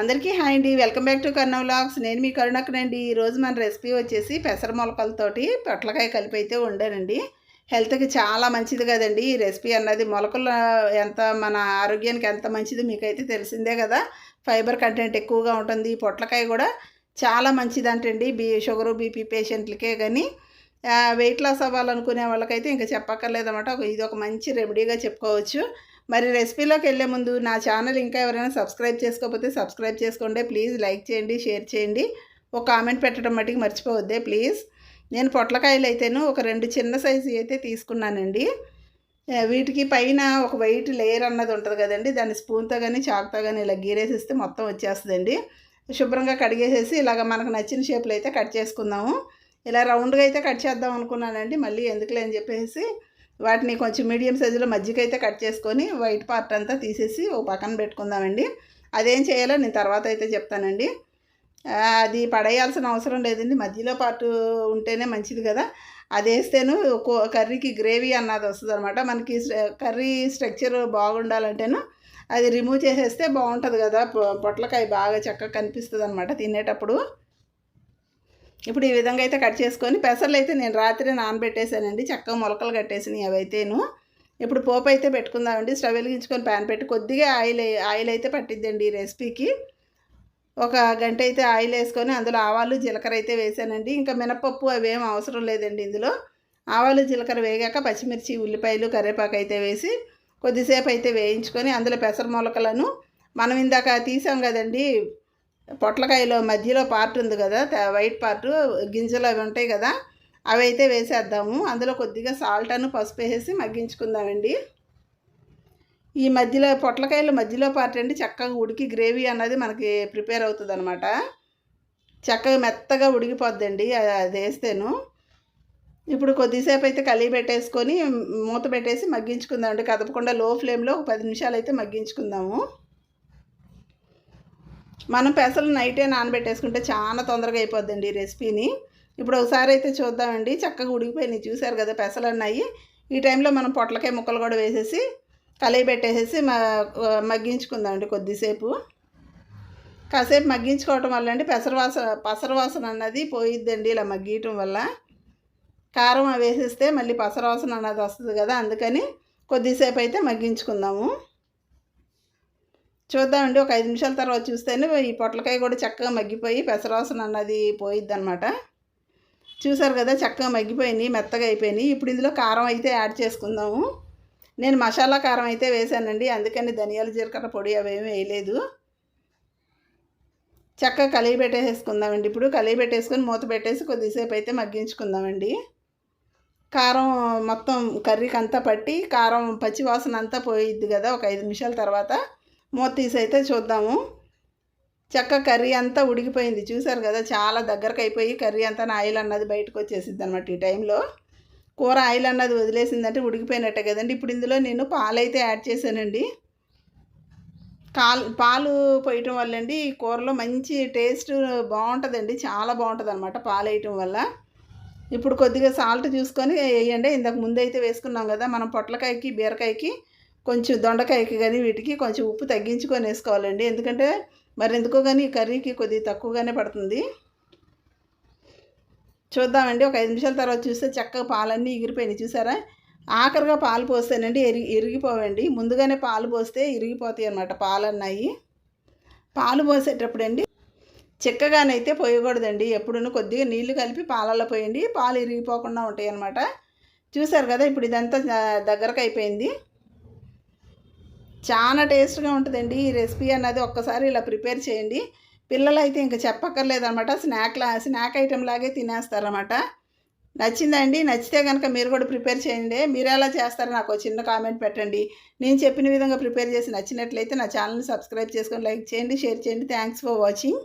అందరికీ హాయ్ అండి. Welcome back to Karna vlogs. నేను మీ కరుణక్కనండి ఈరోజు మన రెసిపీ వచ్చేసి పెసర మొలకలతోటి పొట్లకాయ కలిపి అయితే వండానండి. హెల్త్కి చాలా మంచిది కదండి. ఈ రెసిపీ అన్నది మొలకలు ఎంత మన ఆరోగ్యానికి ఎంత మంచిది మీకైతే తెలిసిందే కదా. ఫైబర్ కంటెంట్ ఎక్కువగా ఉంటుంది. ఈ పొట్లకాయ కూడా చాలా మంచిది అంటండి బీ షుగరు బీపీ పేషెంట్లకే కానీ వెయిట్ లాస్ అవ్వాలనుకునే వాళ్ళకైతే ఇంకా చెప్పక్కర్లేదన్నమాట. ఇది ఒక మంచి రెమెడీగా చెప్పుకోవచ్చు. మరి రెసిపీలోకి వెళ్ళే ముందు నా ఛానల్ ఇంకా ఎవరైనా సబ్స్క్రైబ్ చేసుకోకపోతే సబ్స్క్రైబ్ చేసుకోండి. ప్లీజ్ లైక్ చేయండి షేర్ చేయండి. ఒక కామెంట్ పెట్టడం మట్టుకు మర్చిపోవద్దే ప్లీజ్. నేను పొట్లకాయలు అయితేను ఒక రెండు చిన్న సైజు అయితే తీసుకున్నానండి. వీటికి పైన ఒక వైట్ లేయర్ అన్నది ఉంటుంది కదండి దాన్ని స్పూన్తో కానీ చాకుతో కానీ ఇలా గీరేసిస్తే మొత్తం వచ్చేస్తుందండి. శుభ్రంగా కడిగేసేసి ఇలాగ మనకు నచ్చిన షేప్లో అయితే కట్ చేసుకుందాము. ఇలా రౌండ్గా అయితే కట్ చేద్దాం అనుకున్నానండి మళ్ళీ ఎందుకులే అని చెప్పేసి వాటిని కొంచెం మీడియం సైజులో మజ్జిగ అయితే కట్ చేసుకొని వైట్ పార్ట్ అంతా తీసేసి ఓ పక్కన పెట్టుకుందామండి. అదేం చేయాలో నేను తర్వాత అయితే చెప్తానండి. అది పడేయాల్సిన అవసరం లేదండి. మధ్యలో పార్ట్ ఉంటేనే మంచిది కదా. అది వేస్తేను కర్రీకి గ్రేవీ అన్నది వస్తుంది అనమాట మనకి కర్రీ స్ట్రక్చర్ బాగుండాలంటేను అది రిమూవ్ చేసేస్తే బాగుంటుంది కదా. పొట్లకాయ బాగా చక్కగా కనిపిస్తుంది అనమాట తినేటప్పుడు. ఇప్పుడు ఈ విధంగా అయితే కట్ చేసుకొని పెసర్లు అయితే నేను రాత్రి నానబెట్టేశానండి చక్కగా మొలకలు కట్టేసినాయి అవైతేను. ఇప్పుడు పోపు అయితే పెట్టుకుందామండి. స్టవ్ వెలిగించుకొని ప్యాన్ పెట్టి కొద్దిగా ఆయిల్ ఆయిల్ అయితే పట్టిద్దండి ఈ రెసిపీకి. ఒక గంట అయితే ఆయిల్ వేసుకొని అందులో ఆవాలు జీలకర్ర అయితే వేసానండి. ఇంకా మినపప్పు అవేం అవసరం లేదండి ఇందులో. ఆవాలు జీలకర్ర వేగాక పచ్చిమిర్చి ఉల్లిపాయలు కరివేపాకు అయితే వేసి కొద్దిసేపు అయితే వేయించుకొని అందులో పెసర మొలకలను మనం ఇందాక తీసాం కదండి. పొట్లకాయలో మధ్యలో పార్ట్ ఉంది కదా వైట్ పార్ట్ గింజలు అవి ఉంటాయి కదా అవి అయితే వేసేద్దాము. అందులో కొద్దిగా సాల్ట్ అను పసుపు వేసేసి మగ్గించుకుందామండి. ఈ మధ్యలో పొట్లకాయలు మధ్యలో పార్ట్ అండి చక్కగా ఉడికి గ్రేవీ అన్నది మనకి ప్రిపేర్ అవుతుంది అనమాట చక్కగా మెత్తగా ఉడికిపోద్దండి అది వేస్తేను. ఇప్పుడు కొద్దిసేపు అయితే కలిగి పెట్టేసుకొని మూత పెట్టేసి మగ్గించుకుందామండి. కదపకుండా లో ఫ్లేమ్లో ఒక పది నిమిషాలు అయితే మగ్గించుకుందాము. మనం పెసలు నైటే నానబెట్టేసుకుంటే చాలా తొందరగా అయిపోద్దండి ఈ రెసిపీని. ఇప్పుడు ఒకసారి అయితే చూద్దామండి. చక్కగా ఉడికిపోయినాయి. చూశారు కదా పెసలు అన్నాయి. ఈ టైంలో మనం పొట్లకాయ ముక్కలు కూడా వేసేసి కలయి పెట్టేసేసి మగ్గించుకుందామండి కొద్దిసేపు. కాసేపు మగ్గించుకోవటం వల్ల అండి పెసరవాస పసరవాసన అన్నది పోయిద్దండి ఇలా మగ్గీయటం వల్ల. కారం వేసేస్తే మళ్ళీ పసరవాసన అన్నది వస్తుంది కదా అందుకని కొద్దిసేపు అయితే మగ్గించుకుందాము. చూద్దామండి ఒక ఐదు నిమిషాల తర్వాత చూస్తేనే ఈ పొట్లకాయ కూడా చక్కగా మగ్గిపోయి పెసరవాసన అన్నది పోయిద్ది అనమాట చూసారు కదా చక్కగా మగ్గిపోయినాయి మెత్తగా అయిపోయినాయి. ఇప్పుడు ఇందులో కారం అయితే యాడ్ చేసుకుందాము. నేను మసాలా కారం అయితే వేసానండి అందుకని ధనియాల జీలకర్ర పొడి అవేమి వేయలేదు. చక్కగా కలిగి పెట్టేసేసుకుందామండి ఇప్పుడు. కలిగి పెట్టేసుకొని మూత పెట్టేసి కొద్దిసేపు అయితే మగ్గించుకుందామండి. కారం మొత్తం కర్రీకి అంతా పట్టి కారం పచ్చివాసన అంతా పోయిద్ది కదా ఒక ఐదు నిమిషాల తర్వాత మూత అయితే చూద్దాము. చక్క కర్రీ అంతా ఉడికిపోయింది. చూసారు కదా చాలా దగ్గరకు అయిపోయి కర్రీ అంతా ఆయిల్ అన్నది బయటకు వచ్చేసింది అనమాట ఈ టైంలో. కూర ఆయిల్ అన్నది వదిలేసిందంటే ఉడికిపోయినట్టే కదండి. ఇప్పుడు ఇందులో నేను పాలు అయితే యాడ్ చేశానండి. కాల్ పాలు పోయటం వల్ల అండి ఈ కూరలో మంచి టేస్ట్ బాగుంటుందండి. చాలా బాగుంటుంది అనమాట పాలు వేయటం వల్ల. ఇప్పుడు కొద్దిగా సాల్ట్ చూసుకొని వేయండి. ఇంతకు ముందైతే వేసుకున్నాం కదా మనం పొట్లకాయకి బీరకాయకి కొంచెం దొండకాయకి కానీ వీటికి కొంచెం ఉప్పు తగ్గించుకొని వేసుకోవాలండి. ఎందుకంటే మరి ఎందుకో కానీ కర్రీకి కొద్దిగా తక్కువగానే పడుతుంది. చూద్దామండి. ఒక ఐదు నిమిషాల తర్వాత చూస్తే చక్కగా పాలన్నీ ఎగిరిపోయినాయి. చూసారా? ఆఖరిగా పాలు పోస్తేనండి ఎరిగి ఇరిగిపోవండి ముందుగానే పాలు పోస్తే ఇరిగిపోతాయి అనమాట పాలు అన్నాయి పాలు పోసేటప్పుడు అండి చిక్కగానైతే పోయకూడదండి. ఎప్పుడూ కొద్దిగా నీళ్ళు కలిపి పాలల్లో పోయండి. పాలు ఇరిగిపోకుండా ఉంటాయి అనమాట చూసారు కదా ఇప్పుడు ఇదంతా దగ్గరకు అయిపోయింది. చాలా టేస్ట్గా ఉంటుందండి ఈ రెసిపీ అన్నది ఒక్కసారి ఇలా ప్రిపేర్ చేయండి. పిల్లలు అయితే ఇంకా చెప్పక్కర్లేదు అనమాట స్నాక్లా స్నాక్ ఐటెం లాగే తినేస్తారనమాట నచ్చిందండి. నచ్చితే కనుక మీరు కూడా ప్రిపేర్ చేయండి. మీరు ఎలా చేస్తారో నాకు చిన్న కామెంట్ పెట్టండి. నేను చెప్పిన విధంగా ప్రిపేర్ చేసి నచ్చినట్లయితే నా ఛానల్ని సబ్స్క్రైబ్ చేసుకొని లైక్ చేయండి షేర్ చేయండి. Thanks for watching.